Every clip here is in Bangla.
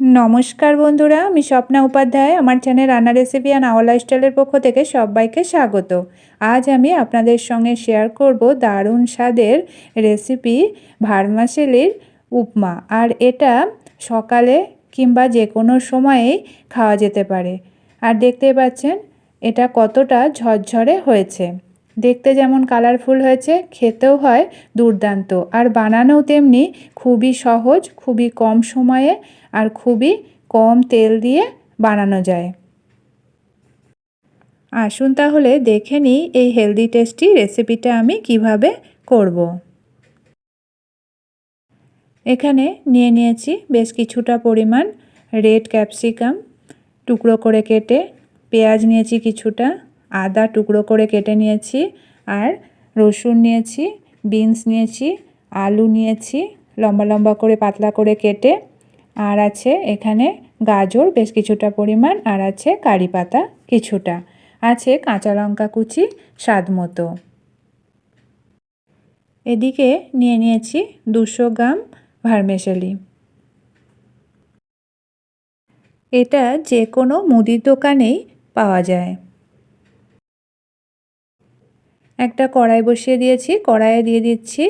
নমস্কার বন্ধুরা, আমি স্বপ্না উপাধ্যায়। আমার চ্যানেল রান্না রেসিপি অ্যান্ড আওয়ার লাইফস্টাইলের পক্ষ থেকে সবাইকে স্বাগত। আজ আমি আপনাদের সঙ্গে শেয়ার করব দারুণ স্বাদের রেসিপি ভার্মাসেলির উপমা। আর এটা সকালে কিংবা যে কোনো সময়েই খাওয়া যেতে পারে। আর দেখতে পাচ্ছেন, এটা কতটা ঝরঝরে হয়েছে। দেখতে যেমন কালারফুল হয়েছে, খেতেও হয় দুর্দান্ত। আর বানানোও তেমনি খুবই সহজ, খুবই কম সময়ে আর খুবই কম তেল দিয়ে বানানো যায়। আসুন তাহলে দেখে নিই এই হেলদি টেস্টি রেসিপিটা আমি কীভাবে করব। এখানে নিয়ে নিয়েছি বেশ কিছুটা পরিমাণ রেড ক্যাপসিকাম টুকরো করে কেটে পেঁয়াজ নিয়েছি কিছুটা। আদা টুকরো করে কেটে নিয়েছি আর রসুন নিয়েছি, বিনস নিয়েছি, আলু নিয়েছি, লম্বা লম্বা করে পাতলা করে কেটে আর আছে এখানে গাজর বেশ কিছুটা পরিমাণ আর আছে কারি পাতা কিছুটা, আছে কাঁচা লঙ্কা কুচি স্বাদ মতো। এদিকে নিয়ে নিয়েছি দুশো গ্রাম ভার্মেশালি এটা যে কোনো মুদির দোকানেই পাওয়া যায়। একটা কড়াই বসিয়ে দিয়েছি, কড়াইয়ে দিয়ে দিচ্ছি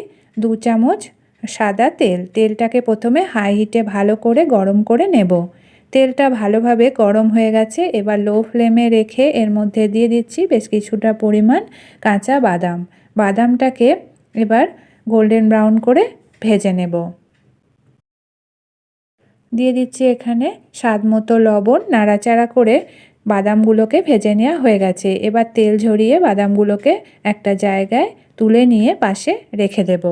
দু চামচ সাদা তেল। তেলটাকে প্রথমে হাই হিটে ভালো করে গরম করে নেব। তেলটা ভালোভাবে গরম হয়ে গেছে, এবার লো ফ্লেমে রেখে এর মধ্যে দিয়ে দিচ্ছি বেশ কিছুটা পরিমাণ কাঁচা বাদাম। বাদামটাকে এবার গোল্ডেন ব্রাউন করে ভেজে নেব। দিয়ে দিচ্ছি এখানে স্বাদ মতো লবণ, নাড়াচাড়া করে বাদামগুলোকে ভেজে নেওয়া হয়ে গেছে। এবার তেল ঝরিয়ে বাদামগুলোকে একটা জায়গায় তুলে নিয়ে পাশে রেখে দেব।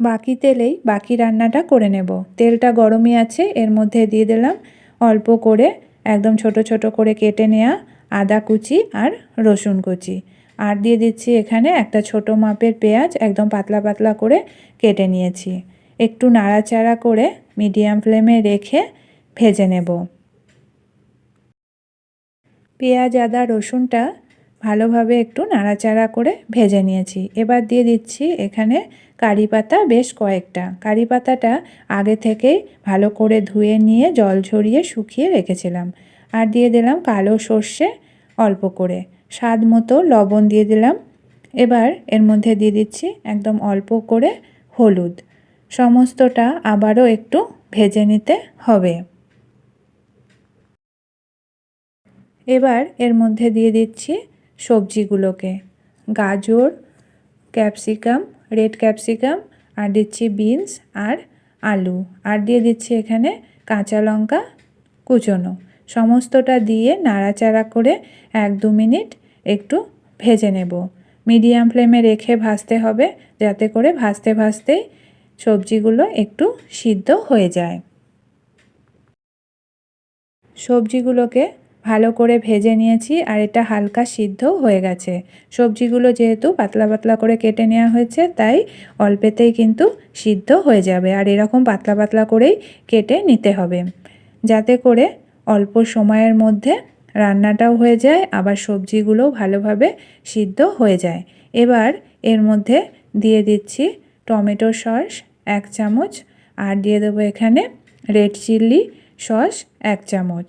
বাকি তেলেই বাকি রান্নাটা করে নেব। তেলটা গরমই আছে, এর মধ্যে দিয়ে দিলাম অল্প করে একদম ছোট ছোট করে কেটে নেওয়া আদা কুচি আর রসুন কুচি। আর দিয়ে দিচ্ছি এখানে একটা ছোট মাপের পেঁয়াজ, একদম পাতলা পাতলা করে কেটে নিয়েছি। একটু নাড়াচাড়া করে মিডিয়াম ফ্লেমে রেখে ভেজে নেব। পেঁয়াজ, আদা, রসুনটা ভালোভাবে একটু নাড়াচাড়া করে ভেজে নিয়েছি। এবার দিয়ে দিচ্ছি এখানে কারি পাতা বেশ কয়েকটা। কারি পাতাটা আগে থেকেই ভালো করে ধুয়ে নিয়ে জল ঝরিয়ে শুকিয়ে রেখেছিলাম। আর দিয়ে দিলাম কালো সর্ষে অল্প করে। স্বাদ মতো লবণ দিয়ে দিলাম। এবার এর মধ্যে দিয়ে দিচ্ছি একদম অল্প করে হলুদ। সমস্তটা আবারও একটু ভেজে নিতে হবে। এবার এর মধ্যে দিয়ে দিচ্ছি সবজিগুলোকে। গাজর, ক্যাপসিকাম, রেড ক্যাপসিকাম, আর দিচ্ছি বিনস আর আলু। আর দিয়ে দিচ্ছি এখানে কাঁচা লঙ্কা কুচোনো। সমস্তটা দিয়ে নাড়াচাড়া করে এক দু মিনিট একটু ভেজে নেব। মিডিয়াম ফ্লেমে রেখে ভাজতে হবে যাতে করে ভাজতে ভাজতেই সবজিগুলো একটু সিদ্ধ হয়ে যায়। সবজিগুলোকে ভালো করে ভেজে নিয়েছি আর এটা হালকা সিদ্ধ হয়ে গেছে। সবজিগুলো যেহেতু পাতলা পাতলা করে কেটে নেওয়া হয়েছে, তাই অল্পেতেই কিন্তু সিদ্ধ হয়ে যাবে আর এরকম পাতলা পাতলা করেই কেটে নিতে হবে। যাতে করে অল্প সময়ের মধ্যে রান্নাটাও হয়ে যায়, আবার সবজিগুলোও ভালোভাবে সিদ্ধ হয়ে যায়। এবার এর মধ্যে দিয়ে দিচ্ছি টমেটো সস এক চামচ আর দিয়ে দেবো এখানে রেড চিল্লি সস এক চামচ।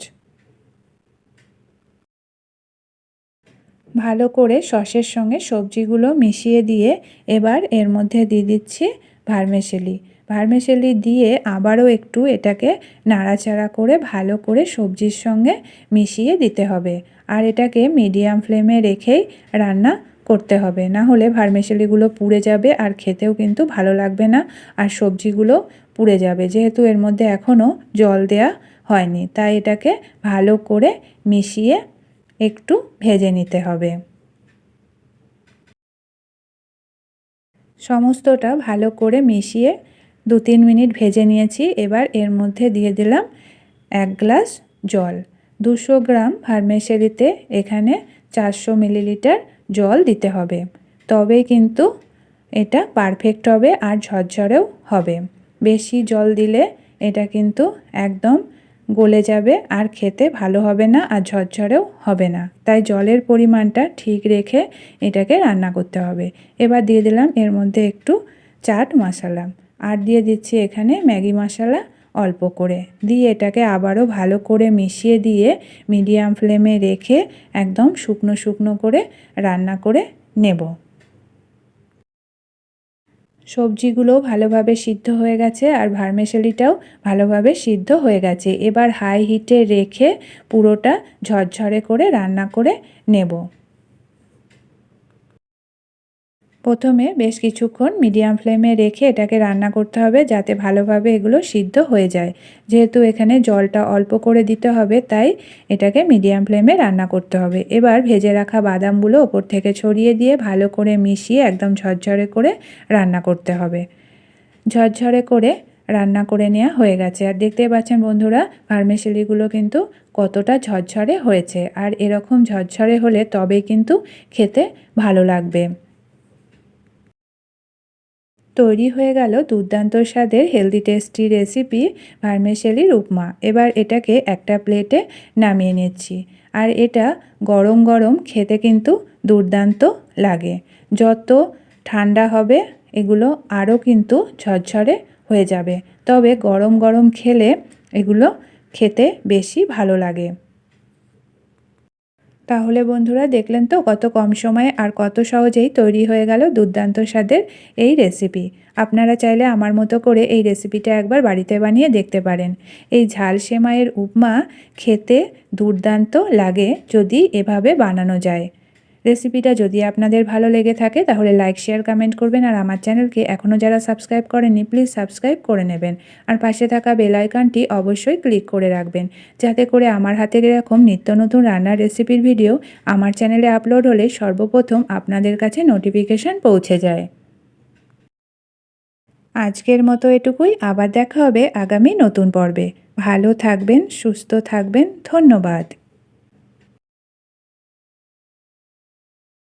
ভালো করে সসের সঙ্গে সবজিগুলো মিশিয়ে দিয়ে এবার এর মধ্যে দিয়ে দিচ্ছি ভার্মেসেলি ভার্মেসেলি দিয়ে আবারও একটু এটাকে নাড়াচাড়া করে ভালো করে সবজির সঙ্গে মিশিয়ে দিতে হবে। আর এটাকে মিডিয়াম ফ্লেমে রেখেই রান্না করতে হবে। না হলে ভার্মেসেলিগুলো পুড়ে যাবে আর খেতেও কিন্তু ভালো লাগবে না আর সবজিগুলো পুড়ে যাবে। যেহেতু এর মধ্যে এখনও জল দেয়া হয়নি, তাই এটাকে ভালো করে মিশিয়ে একটু ভেজে নিতে হবে। সমস্তটা ভালো করে মিশিয়ে দু তিন মিনিট ভেজে নিয়েছি। এবার এর মধ্যে দিয়ে দিলাম এক গ্লাস জল। দুশো গ্রাম ভার্মেসেলিতে এখানে চারশো মিলিলিটার জল দিতে হবে। তবে কিন্তু এটা পারফেক্ট হবে আর ঝরঝরেও হবে। বেশি জল দিলে এটা কিন্তু একদম গলে যাবে, আর খেতে ভালো হবে না আর ঝরঝরেও হবে না। তাই জলের পরিমাণটা ঠিক রেখে এটাকে রান্না করতে হবে। এবার দিয়ে দিলাম এর মধ্যে একটু চাট মশলা। আর দিয়ে দিচ্ছি এখানে ম্যাগি মশলা অল্প করে। দিয়ে এটাকে আবারও ভালো করে মিশিয়ে দিয়ে মিডিয়াম ফ্লেমে রেখে একদম শুকনো শুকনো করে রান্না করে নেব। সবজিগুলোও ভালোভাবে সিদ্ধ হয়ে গেছে আর ভার্মেশালিটাও ভালোভাবে সিদ্ধ হয়ে গেছে। এবার হাই হিটে রেখে পুরোটা ঝরঝরে করে রান্না করে নেব। প্রথমে বেশ কিছুক্ষণ মিডিয়াম ফ্লেমে রেখে এটাকে রান্না করতে হবে যাতে ভালোভাবে এগুলো সিদ্ধ হয়ে যায়। যেহেতু এখানে জলটা অল্প করে দিতে হবে, তাই এটাকে মিডিয়াম ফ্লেমে রান্না করতে হবে। এবার ভেজে রাখা বাদামগুলো ওপর থেকে ছড়িয়ে দিয়ে ভালো করে মিশিয়ে একদম ঝরঝরে করে রান্না করতে হবে। ঝরঝরে করে রান্না করে নেওয়া হয়ে গেছে। আর দেখতে পাচ্ছেন বন্ধুরা ভার্মেসেলিগুলো কিন্তু কতটা ঝরঝরে হয়েছে। আর এরকম ঝরঝরে হলে তবে কিন্তু খেতে ভালো লাগবে। তৈরি হয়ে গেল দুর্দান্ত স্বাদের হেলদি টেস্টি রেসিপি ভার্মেশেলির উপমা এবার এটাকে একটা প্লেটে নামিয়ে নিচ্ছি। আর এটা গরম গরম খেতে কিন্তু দুর্দান্ত লাগে। যত ঠান্ডা হবে, এগুলো আরও কিন্তু ঝরঝরে হয়ে যাবে। তবে গরম গরম খেলে এগুলো খেতে বেশি ভালো লাগে। তাহলে বন্ধুরা দেখলেন তো কত কম সময়ে আর কত সহজেই তৈরি হয়ে গেল দুর্দান্ত স্বাদের এই রেসিপি। আপনারা চাইলে আমার মতো করে এই রেসিপিটা একবার বাড়িতে বানিয়ে দেখতে পারেন। এই ঝাল সেমাইয়ের উপমা খেতে দুর্দান্ত লাগে যদি এভাবে বানানো যায়। রেসিপিটা যদি আপনাদের ভালো লেগে থাকে, তাহলে লাইক শেয়ার কমেন্ট করবেন। আর আমার চ্যানেলকে এখনও যারা সাবস্ক্রাইব করেনি প্লিজ সাবস্ক্রাইব করে নেবেন। আর পাশে থাকা বেল আইকনটি অবশ্যই ক্লিক করে রাখবেন, যাতে করে আমার হাতের এরকম নিত্য নতুন রান্নার রেসিপির ভিডিও আমার চ্যানেলে আপলোড হলে সর্বপ্রথম আপনাদের কাছে নোটিফিকেশান পৌঁছে যায়। আজকের মতো এটুকুই, আবার দেখা হবে আগামী নতুন পর্বে। ভালো থাকবেন, সুস্থ থাকবেন, ধন্যবাদ।